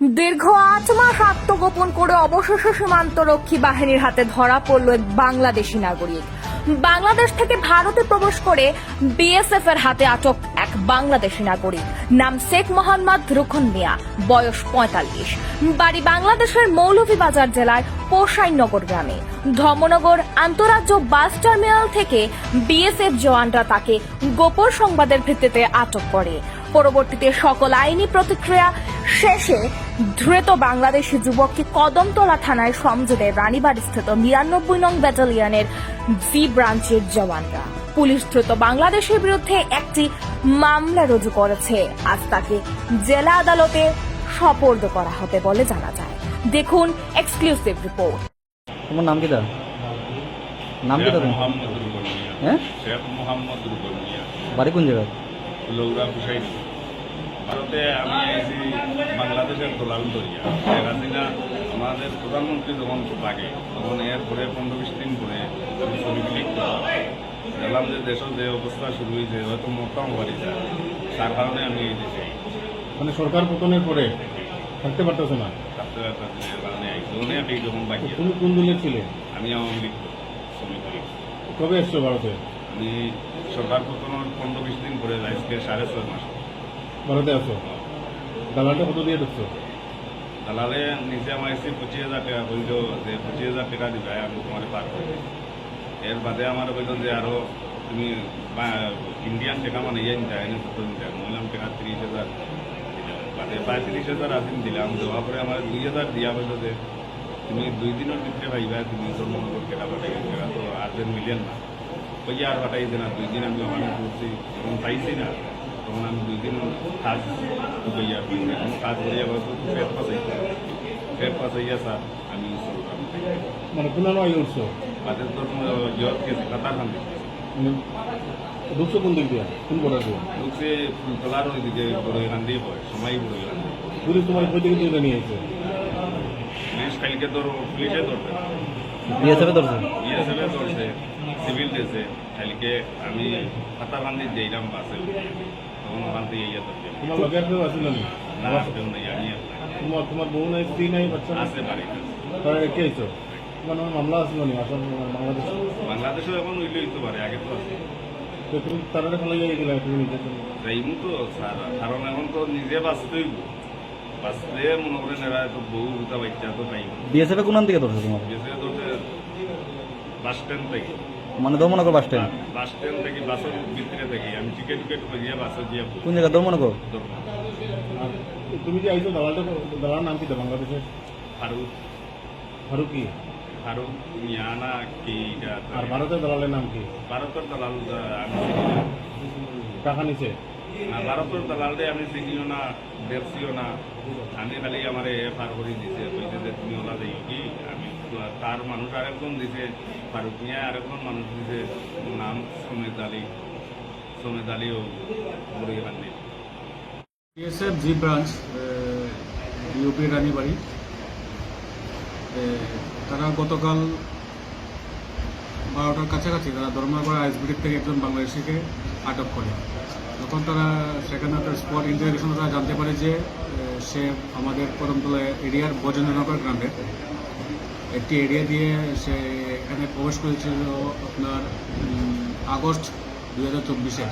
দীর্ঘ আট মাস আত্মগোপন করে অবশেষে সীমান্তরক্ষী বাহিনীর হাতে ধরা পড়ল এক বাংলাদেশি নাগরিক। বাংলাদেশ থেকে ভারতে প্রবেশ করে বিএসএফ এর হাতে আটক এক বাংলাদেশি নাগরিক। নাম শেখ মোহাম্মদ রুখন মিয়া, বয়স পঁয়তাল্লিশ। বাড়ি বাংলাদেশের মৌলভীবাজার জেলার পোষাইনগর গ্রামে। ধর্মনগর আন্তরাজ্য বাস টার্মিনাল থেকে বিএসএফ জওয়ানরা তাকে গোপন সংবাদের ভিত্তিতে আটক করে। পরবর্তীতে সকল আইনি প্রতিক্রিয়া শেষে ধৃত বাংলাদেশি যুবককে কদমতলা থানায় সমঝোতে রানীবাড়ি স্থিত নিরানব্বই নং ব্যাটালিয়নের জি ব্রাঞ্চের জওয়ানরা। পুলিশ ধৃত বাংলাদেশের বিরুদ্ধে একটি মামলা রুজু করেছে। আজ তাকে জেলা আদালতে সপর্দ করা হবে বলে জানা যায়। দেখুন এক্সক্লুসিভ রিপোর্ট। তোমার নাম কি দা নাম কি মিয়া। হ্যাঁ? শেখ মোহাম্মদ রুবল মিয়া। বাড়ি কোন জায়গায়? লৌরা হুসাইন ভারতে আমি আইছি বাংলাদেশের দোলাল দরিয়া শেখ হাসিনা আমাদের প্রধানমন্ত্রী যখন লাগে তখন এর পরে পনেরো বিশ দিন পরে ছবি ক্লিক করলাম। দেখলাম যে দেশের যে অবস্থা শুরু হয়েছে হয়তো পারি যায় তার কারণে আমি এই দেশে মানে সরকার পতনের পরে থাকতে পারতেছে না? থাকতে পারতেছি না, কারণে অনেক এই যখন বাকি। তুমি কোন দলের ছিলে আমি আওয়ামী লীগ শ্রমিক লীগ কবে এসছো ভারতে? আমি সরকার পতনের পনেরো বিশ দিন পরে আজকে সাড়ে ছয় মাস। ভারতে আছো? দালালটা কত দিয়ে ঢুকছো দালালে নিচে আমার এসে পঁচিশ হাজার টাকা বলল যে পঁচিশ হাজার টাকা দিবে আমি তোমার পার করে। এর বাদে আমার বলল যে আরও তুমি ইন্ডিয়ান টাকা মানে ইয়ে নিতে এনে কত নিতে। বললাম টাকা তিরিশ হাজার। বাদে পঁয়ত্রিশ হাজার আসিন দিলাম দেওয়ার পরে আমার দুই হাজার দিয়া বলল যে তুমি দুই দিনের ভিতরে ভাইবা তুমি তোর মনে করো টাকা পাঠাই তো আর মিলিয়ন না। ওই যে আর পাঠাই না দুই দিন আমি ওখানে করছি তখন পাইছি না। তখন আমি দুই দিন কাজ কইয়া পাইছি এখন কাজ করিয়া বলতো ফের পাশাইছি ফের পাশাইয়া স্যার আমি চললাম মানে পুনরায় আগে উঠছো বাদে তোর জব গেছি কাতার খান। মানে ঢুকছো কোন দিক দিয়ে? কোন বর্ডার দিয়ে? ঢুকছে ফুলতলার ওইদিকে বড় এখান দিয়ে পড়ে সময় বড় এখান দিয়ে পুলিশ তোমার কই দিকে তুলে নিয়ে এসে নেক্সট কালকে তোর পুলিশে ধরবে। বিএসএফে ধরছে? বিএসএফে ধরছে। সিভিল দিয়েছে কালকে আমি খান দিয়ে যাইলাম বাসে। তখন ওখান থেকে ইয়ে ধরবে তোমার লগের কেউ আসিল না না কেউ নেই আমি তোমার তোমার বউ নাই স্ত্রী নাই বাচ্চা আছে বাড়িতে। তারা রেখে আইছো? তোমার নামে মামলা আসলো নি আসাম বাংলাদেশ? বাংলাদেশেও এখন উইলে হইতে পারে আগে তো আছে। তো তুমি তারা ফেলে যাই গেলে তুমি নিজের যাইমু তো স্যার কারণ এখন তো নিজে বাঁচতেই বাঁচতে মনে করেন এরা তো বহু উঠা বাচ্চা তো পাইব। বিএসএফে কোন দিকে ধরছে তোমার? বেশি ধরতে বাস স্ট্যান্ড থেকে। মানে Dharmanagar bus stand bus stand থেকে বাসের ভিতরে থেকে। আমি টিকিট টিকিট করিয়া বাসে গিয়ে কোন জায়গা? ধর্মনগর? আর তুমি যে আইছো দালালটা দালাল নাম কি? বাংলাদেশের? ফারুক। ফারুকি ফারুক মিয়ানা কি আর ভারতের দালালের নাম কি? ভারতের দালাল আমি। টাকা নিছে? না ভারতের দালালরে আমি চিনিও না দেখছিও না। আমি খালি আমার এফআর করে দিছে। কইছে যে তুমি ওলা যাইও কি? আমি তার মানুষ আরেকজন দিছে, ফারুক মিয়া আরেকজন মানুষ দিছে নাম সমেত আলী, সমেত আলীও বড় বান্দি BSF G branch UP Ranibari. তারা গতকাল বারোটার কাছাকাছি তারা ধর্মনগর আইসবিটির থেকে একজন বাংলাদেশিকে আটক করে। তখন তারা সেখানে তার স্পট ইন্টারভিউশন তারা জানতে পারে যে সে আমাদের কদমতলা এরিয়ার বজেন্দ্রনগর গ্রামের একটি এরিয়া দিয়ে সে এখানে প্রবেশ করেছিল আপনার আগস্ট দু হাজার চব্বিশে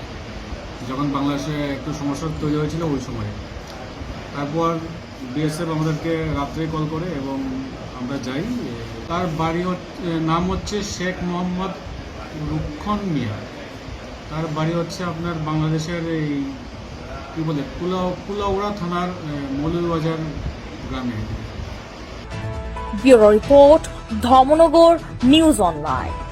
যখন বাংলাদেশে একটু সমস্যা তৈরি হয়েছিল ওই সময়ে। তারপর বিএসএফ আমাদেরকে রাত্রে কল করে এবং আমরা যাই। তার বাড়ি নাম হচ্ছে শেখ মোহাম্মদ রুক্ষণ মিয়া। তার বাড়ি হচ্ছে আপনার বাংলাদেশের এই কী বলে কুলাউ কুলাউড়া থানার এ, মৌলভীবাজার গ্রামে। Bureau report Dharmanagar news online.